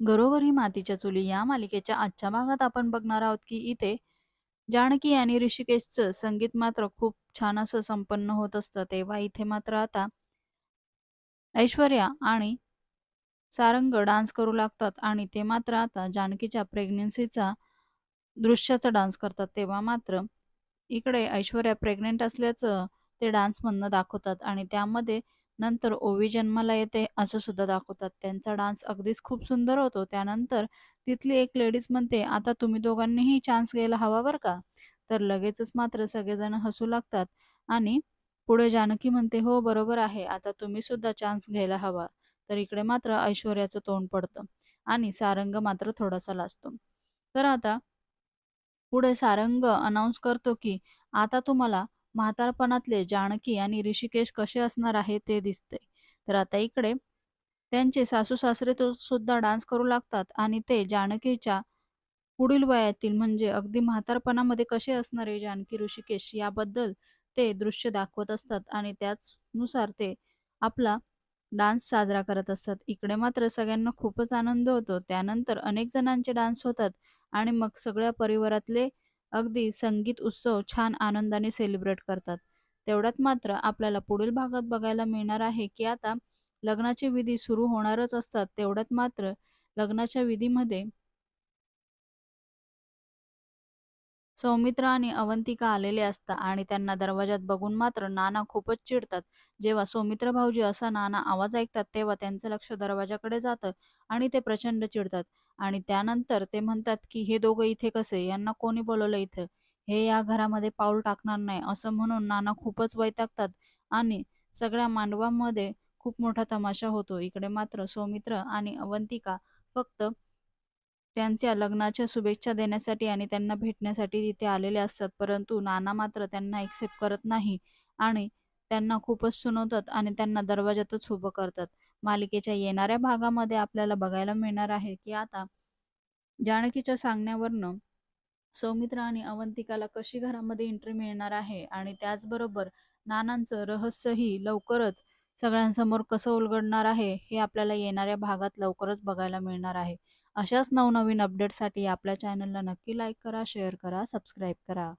घरोघरी मातीच्या चुली या मालिकेच्या आजच्या भागात आपण बघणार आहोत की इथे जानकी आणि ऋषिकेशचं संगीत मात्र खूप छान असं संपन्न होत असतं. तेव्हा इथे मात्र आता ऐश्वर्या आणि सारंग डान्स करू लागतात आणि ते मात्र आता जानकीच्या प्रेग्नेन्सीचा दृश्याचा डान्स करतात. तेव्हा मात्र इकडे ऐश्वर्या प्रेग्नेंट असल्याचं ते डान्समधनं दाखवतात आणि त्यामध्ये नंतर ओवी जन्माला येते असं सुद्धा दाखवतात. त्यांचा डान्स अगदीच खूप सुंदर होतो. त्यानंतर तिथली एक लेडीज म्हणते आता तुम्ही दोघांनीही चान्स घ्यायला हवा बरं का? तर लगेचच मात्र सगळेजण हसू लागतात आणि पुढे जानकी म्हणते हो बरोबर आहे. आता तुम्ही सुद्धा चान्स घ्यायला हवा. तर इकडे मात्र ऐश्वर्याचं तोंड पडतं आणि सारंग मात्र थोडासा लाजतो. तर आता पुढे सारंग अनाऊन्स करतो की आता तुम्हाला म्हातारपणातले जानकी आणि ऋषिकेश कसे असणार आहे ते दिसते. तर आता इकडे त्यांचे सासू सासरे तो सुद्धा डान्स करू लागतात आणि ते जानकीच्या पुढील वयातील म्हणजे अगदी म्हातारपणामध्ये कसे असणारे जानकी ऋषिकेश याबद्दल ते दृश्य दाखवत असतात आणि त्याचनुसार ते आपला डान्स साजरा करत असतात. इकडे मात्र सगळ्यांना खूपच आनंद होतो. त्यानंतर अनेक जणांचे डान्स होतात आणि मग सगळ्या परिवारातले अगदी संगीत उत्सव छान आनंदाने सेलिब्रेट करतात. तेवढ्यात मात्र आपल्याला पुढील भागात बघायला मिळणार आहे की आता लग्नाचे विधी सुरू होणारच असतात. तेवढ्यात मात्र लग्नाच्या विधीमध्ये सौमित्रा आणि अवंतिका आलेले असतात आणि त्यांना दरवाजात बघून मात्र नाना खूपच चिडतात. जेव्हा सौमित्र भाऊजी असा नाना आवाज ऐकतात तेव्हा त्यांचं लक्ष दरवाजाकडे जातं आणि ते प्रचंड चिडतात. आणि त्यानंतर ते म्हणतात की हे दोघं इथे कसे? यांना कोणी बोलवलं इथं? हे या घरामध्ये पाऊल टाकणार नाही. असं म्हणून नाना खूपच वैतागतात आणि सगळ्या मांडवामध्ये खूप मोठा तमाशा होतो. इकडे मात्र सौमित्र आणि अवंतिका फक्त त्यांच्या लग्नाच्या शुभेच्छा देण्यासाठी आणि त्यांना भेटण्यासाठी तिथे आलेले असतात. परंतु नाना मात्र त्यांना एक्सेप्ट करत नाही आणि त्यांना खूपच सुनवतात आणि त्यांना दरवाजातच उभं करतात. मालिकेच्या येणाऱ्या भागामध्ये आपल्याला बघायला मिळणार आहे की आता जानकीच्या सांगण्यावरनं सौमित्र आणि अवंतिकाला कशी घरामध्ये एंट्री मिळणार आहे आणि त्याचबरोबर नानांचं रहस्यही लवकरच सगळ्यांसमोर कसं उलगडणार आहे हे आपल्याला येणाऱ्या भागात लवकरच बघायला मिळणार आहे. अशाच नवनवीन अपडेटसाठी आपल्या चॅनलला नक्की लाईक करा शेअर करा सबस्क्राईब करा.